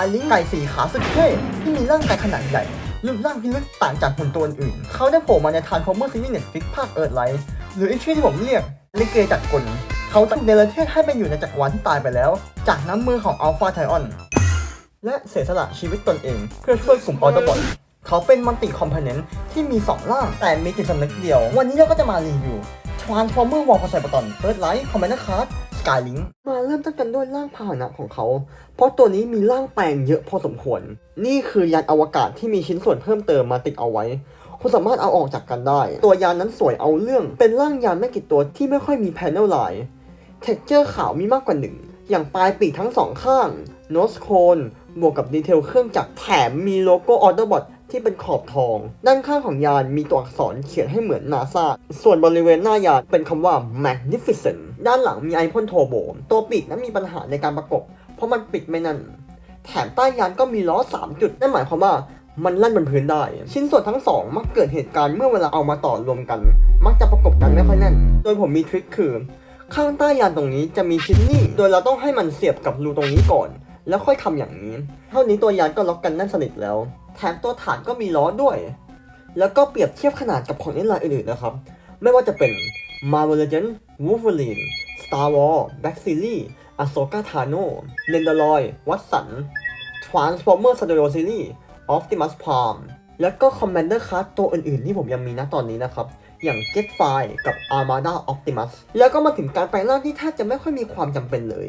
าลิงไก่สีขาสุดเท่ที่มีร่างกายขนาดใหญ่รูปร่างที่ลึกต่างจากหุ่นตัวอื่น เขาได้โผล่มาในทานฟอร์เมอร์ซีรีส์เน็ตฟิกภาคเอิร์ธไลท์หรืออีกชื่อที่ผมเรียกลิเกจักรกลเขาถูกเนรเทศให้ไปอยู่ในจักรวาลที่ตายไปแล้ว จากน้ำมือของอัลฟาไทออนและเสียสละชีวิตตนเอง เพื่อช่วยกลุ่มออโตบอทเขาเป็นมัลติคอมโพเนนต์ที่มี 2 ร่าง แต่มีจิตสำนึกเดียว วันนี้เราก็จะมารีวิว Transformer War for Cybertron Earth Light Commander Card Skylink มาเริ่มต้นกันด้วยร่างพาหนะของเขา เพราะตัวนี้มีร่างแปลงเยอะพอสมควร นี่คือยานอวกาศที่มีชิ้นส่วนเพิ่มเติมมาติดเอาไว้ คุณสามารถเอาออกจากกันได้ ตัวยานนั้นสวยเอาเรื่อง เป็นร่างยานไม่กี่ตัวที่ไม่ค่อยมีแพนเนลไลน์เท็กเจอร์ขาวมีมากกว่าหนึ่ง อย่างปลายปีกทั้งสองข้าง โนสโคนบวกกับดีเทลเครื่องจักรแถมมีโลโก้ออเดอร์บอท ที่เป็นขอบทอง ด้านข้างของยานมีตัวอักษรเขียนให้เหมือนนาซาส่วนบริเวณหน้ายานเป็นคำว่า magnificent ด้านหลังมีไอพ่นโทโบตัวปีกนั้นมีปัญหาในการประกบ เพราะมันปิดไม่นั่น แถมใต้ยานก็มีล้อ 3 จุด นั่นหมายความว่ามันลั่นบนพื้นได้ ชิ้นส่วนทั้งสองมักเกิดเหตุการณ์เมื่อเวลาเอามาต่อรวมกัน มักจะประกบกันไม่ค่อยแน่น โดยผมมีทริคคือ ข้างใต้ยานตรงนี้จะมีชิ้นนี่โดยเราต้องให้มันเสียบกับรูตรงนี้ก่อน แล้วค่อยทำอย่างนี้ เท่านี้ตัวยานก็ล็อกกันแน่นสนิทแล้ว แถมตัวฐานก็มีล้อด้วย แล้วก็เปรียบเทียบขนาดกับของเล่นรายอื่นๆนะครับ ไม่ว่าจะเป็น Marvel Legends Wolverine Star Wars Black Series Ahsoka Tano Mandalorian Watson Transformer Studio Series Optimus Prime แล้วก็ Commander Card ตัวอื่นๆ ที่ผมยังมีนะตอนนี้นะครับ อย่าง Jetfire กับ Armada Optimus แล้วก็มาถึงการแปลงร่างที่แทบจะไม่ค่อยมีความจำเป็นเลย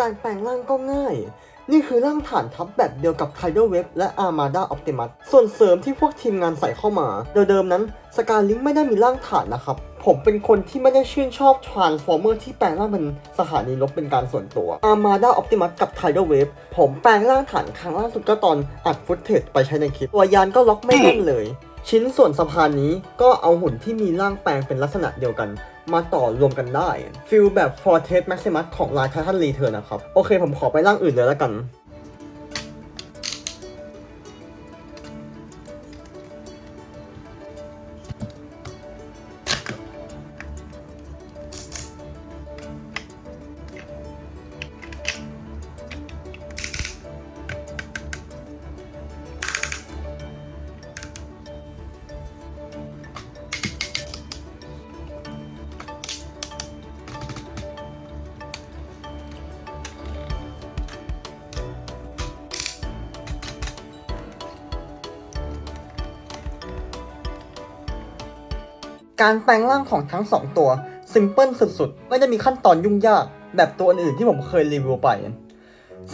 การแปลงร่างก็ง่าย นี่คือร่างฐานทัพแบบเดียวกับ Tidal Wave และ Armada Optimus ส่วนเสริมที่พวกทีมงานใส่เข้ามา โดยเดิมนั้น Starlink ไม่ได้มีร่างฐานนะครับ ผมเป็นคนที่ไม่ได้ชื่นชอบ Transformer ที่แปลงร่างเป็นสถานีรบเป็นการส่วนตัว Armada Optimus กับ Tidal Wave ผมแปลงร่างฐานครั้งล่าสุดก็ตอนอัดฟุตเทจไปใช้ในคลิป ตัวยานก็ล็อกไม่แน่นเลย ชิ้นส่วนสะพานนี้ก็เอาหุ่นที่มีร่างแปลงเป็นลักษณะเดียวกัน มาต่อรวมกันได้ฟิลแบบ Fortress Maximus ของลาย Titan Return นะครับ โอเคผมขอไปร่างอื่นเลยแล้วกัน การแปลงร่างของทั้งสองตัวซิมเพิลสุดๆ ไม่ได้มีขั้นตอนยุ่งยาก แบบตัวอื่นๆที่ผมเคยรีวิวไป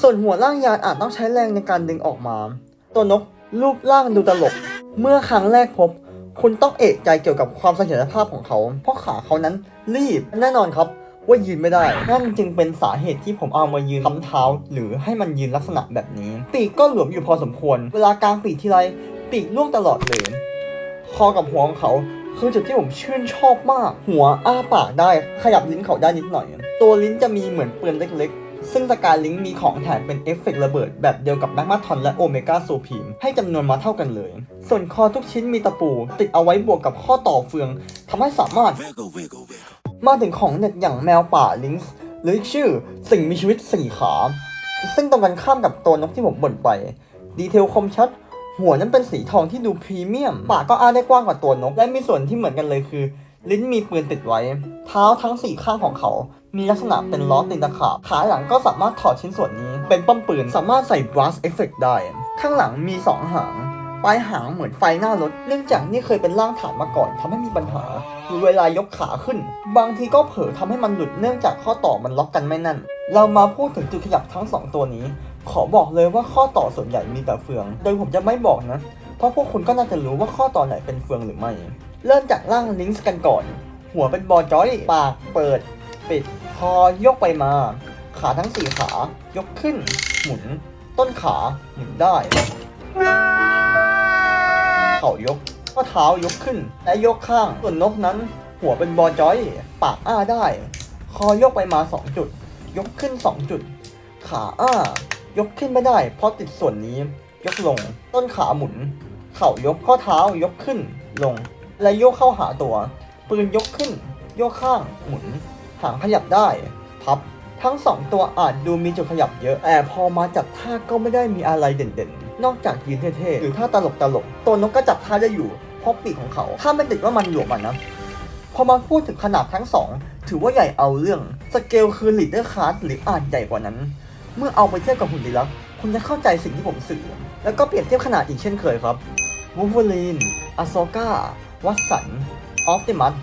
ส่วนหัวร่างยานอาจต้องใช้แรงในการดึงออกมา ตัวนกรูปร่างดูตลก เมื่อครั้งแรกพบ คุณต้องเอกใจเกี่ยวกับความเสถียรภาพของเขา เพราะขาเขานั้นรีบแน่นอนครับว่ายืนไม่ได้ นั่นจึงเป็นสาเหตุที่ผมเอามายืนคำเท้า หรือให้มันยืนลักษณะแบบนี้ ปีกก็หลวมอยู่พอสมควร เวลากลางปีกทีไรปีกล่วงตลอดเลย คอกับหัวของเขา คือจุดที่ผมชื่นชอบมาก หัวอ้าปากได้ ขยับลิ้นเขาได้นิดหน่อย ตัวลิ้นจะมีเหมือนปืนเล็กๆ ซึ่งสกายลิงมีของแถมเป็นเอฟเฟกต์ระเบิด แบบเดียวกับแมกมาทอนและโอเมก้าซูพีมให้จำนวนมาเท่ากันเลย ส่วนคอทุกชิ้นมีตะปู ติดเอาไว้บวกกับข้อต่อเฟืองทำให้สามารถ Wiggle, wiggle, wiggle. มาถึงของเน็ตอย่างแมวป่าลิงส์หรืออีกชื่อสิ่งมีชีวิตสี่ขา ซึ่งตรงกันข้ามกับตัวนกที่ผมบ่นไป ดีเทลคมชัด หัวนั้นเป็นสีทองที่ดูพรีเมียม ปากก็อ้าได้กว้างกว่าตัวนก และมีส่วนที่เหมือนกันเลยคือ ลิ้นมีปืนติดไว้ เท้าทั้งสี่ข้างของเขา มีลักษณะเป็นล้อตีนตะขาบ ขาหลังก็สามารถถอดชิ้นส่วนนี้ เป็นป้อมปืน สามารถใส่ brass effect ได้ ข้างหลังมีสองหาง ปลายหางเหมือนไฟหน้ารถ เนื่องจากนี่เคยเป็นร่างฐานมาก่อนทำให้มีปัญหาคือเวลายกขาขึ้น บางทีก็เผลอทำให้มันหลุด เนื่องจากข้อต่อมันล็อกกันไม่แน่น เรามาพูดถึงจุดขยับทั้งสองตัวนี้ ขอบอกเลยว่าข้อต่อส่วนใหญ่มีแต่เฟือง โดยผมจะไม่บอกนะ เพราะพวกคุณก็น่าจะรู้ว่าข้อต่อไหนเป็นเฟืองหรือไม่ เริ่มจากร่างลิงส์กันก่อน หัวเป็นบอลจอย ปากเปิด ปิด คอยกไปมา ขาทั้งสี่ขา ยกขึ้น หมุน ต้นขา หมุนได้ เข่ายก ข้อเท้ายกขึ้น และยกข้าง ส่วนนกนั้น หัวเป็นบอลจอย ปากอ้าได้ คอยกไปมา 2 จุด ยกขึ้น 2 จุด ขาอ้า ยกขึ้นไม่ได้ เพราะติดส่วนนี้ ยกลง ต้นขาหมุน เข่ายกข้อเท้ายกขึ้น ลง และโยกเข้าหาตัว ปืนยกขึ้น โยกข้าง หมุน หางขยับได้ พับ ทั้งสองตัวอาจดูมีจุดขยับเยอะ แต่พอมาจับท่าก็ไม่ได้มีอะไรเด่นๆ นอกจากยืนเท่ๆ หรือท่าตลกตลกๆตัวนกก็จับท่าได้อยู่ เพราะปีกของเขา ถ้าไม่ติดว่ามันหลวมมันนะพอมาพูดถึงขนาดทั้งสอง ถือว่าใหญ่เอาเรื่อง สเกลคือลีดเดอร์คาร์ดหรืออาจใหญ่กว่านั้น เมื่อเอาไปเทียบกับหุ่นดีลักษ์คุณจะเข้าใจสิ่งที่ผมสื่อ แล้วก็เปรียบเทียบขนาดอีกเช่นเคยครับวูฟเวอรีนอโซกาวัตสัน ออฟติมัส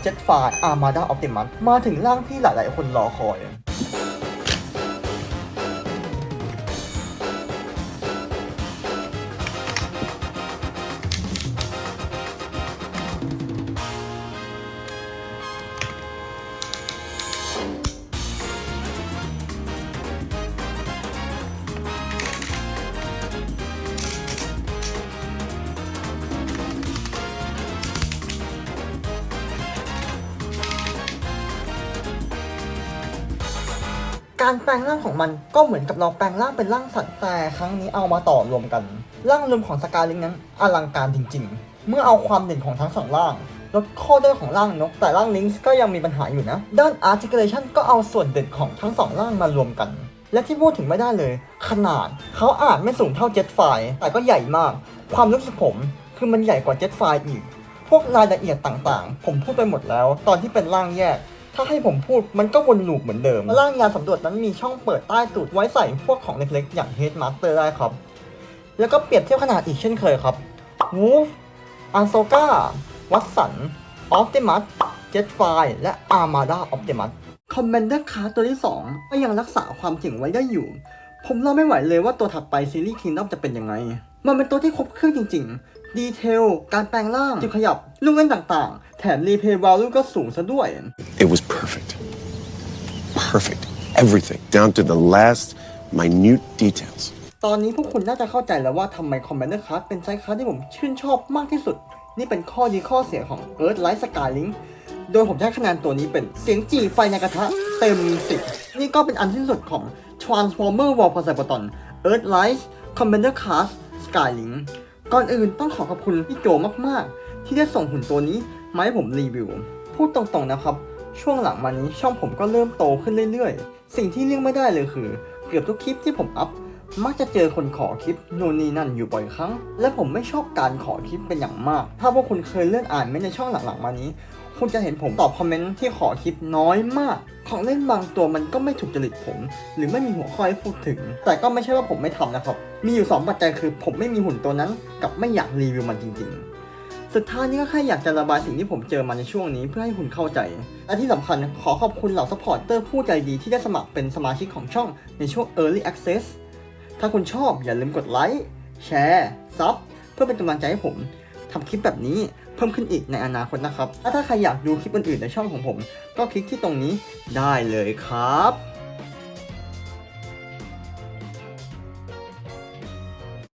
เจ็ตฟาอาร์มาดาออฟติมัส มาถึงร่างที่หลายๆ คนรอคอย การแปลงร่างของมันก็เหมือนกับเราแปลงร่างเป็นร่างสัตว์แต่ครั้งนี้เอามาต่อรวมกัน ร่างรวมของสกาลิงนั้นอลังการจริง ๆ เมื่อเอาความเด่นของทั้งสองร่างลดข้อด้อยของร่างนก แต่ร่างลิงส์ก็ยังมีปัญหาอยู่นะ ด้าน articulation ก็เอาส่วนเด่นของทั้งสองร่างมารวมกัน และที่พูดถึงไม่ได้เลย ขนาดเขาอาจไม่สูงเท่าเจ็ตไฟแต่ก็ใหญ่มาก ความรู้สึกผมคือมันใหญ่กว่าเจ็ตไฟอีก พวกรายละเอียดต่างๆ ผมพูดไปหมดแล้ว ตอนที่เป็นร่างแยก ถ้าให้ผมพูดมันก็วนลูปเหมือนเดิม ร่างยานสำรวจนั้นมีช่องเปิดใต้ตูดไว้ใส่พวกของเล็กๆ อย่าง Headmaster ได้ครับ แล้วก็เปรียบเทียบขนาดอีกเช่นเคยครับ Wolf อันโซกาวัตสัน ออ t ติมัส เจ็ตไฟและอาร์มาดาออ t ติมัส คอมเมนเดอร์คาตัวที่ 2 ก็ยังรักษาความเจ๋งไว้ได้อยู่ ผมรอไม่ไหวเลยว่าตัวถัดไปซีรีส์ Kingdom จะเป็นยังไง มันเป็นตัวที่ครบเครื่องจริง ๆ ดีเทล การแปลงร่างจุดขยับ ลูกเล่นต่างๆ แถมรีเพย์วาลูก็สูงซะด้วย It was perfect. Perfect. Everything, down to the last minute details. ตอนนี้พวกคุณน่าจะเข้าใจแล้วว่าทำไม Commander Card เป็นไซส์คาร์ดที่ผมชื่นชอบมากที่สุด นี่เป็นข้อดีข้อเสียของ Earth Light Skylink โดยผมจะให้คะแนนตัวนี้เป็นเสียงจีไฟในกระทะเต็ม10นี่ก็เป็นอันสิ้นสุดของ Transformer War p o s e i d o n Earth Light Commander Card Skylink ก่อนอื่นต้องขอขอบคุณพี่โจมากๆ ที่ได้ส่งหุ่นตัวนี้มาให้ผมรีวิว พูดตรงๆนะครับ ช่วงหลังมานี้ช่องผมก็เริ่มโตขึ้นเรื่อยๆ สิ่งที่เลี่ยงไม่ได้เลยคือ เกือบทุกคลิปที่ผมอัพมักจะเจอคนขอคลิปโน่นนี่นั่นอยู่บ่อยครั้ง และผมไม่ชอบการขอคลิปเป็นอย่างมาก ถ้าพวกคุณเคยเลื่อนอ่านไม่ในช่องหลังๆมานี้ คุณจะเห็นผมตอบคอมเมนต์ที่ขอคลิปน้อยมาก ของเล่นบางตัวมันก็ไม่ถูกจริตผม หรือไม่มีหัวข้อให้พูดถึง แต่ก็ไม่ใช่ว่าผมไม่ทำนะครับ มีอยู่ 2 ปัจจัยคือ ผมไม่มีหุ่นตัวนั้น กับไม่อยากรีวิวมันจริง ๆสุดท้ายนี้ก็แค่อยากจะระบายสิ่งที่ผมเจอมาในช่วงนี้เพื่อให้คุณเข้าใจ และที่สำคัญขอขอบคุณเหล่าซัพพอร์ตเตอร์ผู้ใจดีที่ได้สมัครเป็นสมาชิกของช่องในช่วง Early Access ถ้าคุณชอบอย่าลืมกดไลค์ แชร์ ซับ เพื่อเป็นกำลังใจให้ผมทำคลิปแบบนี้ พิ่มขึ้นอีกในอนาคตนะครับ ถ้าใครอยากดูคลิปอื่นๆในช่องของผม ก็คลิกที่ตรงนี้ได้เลยครับ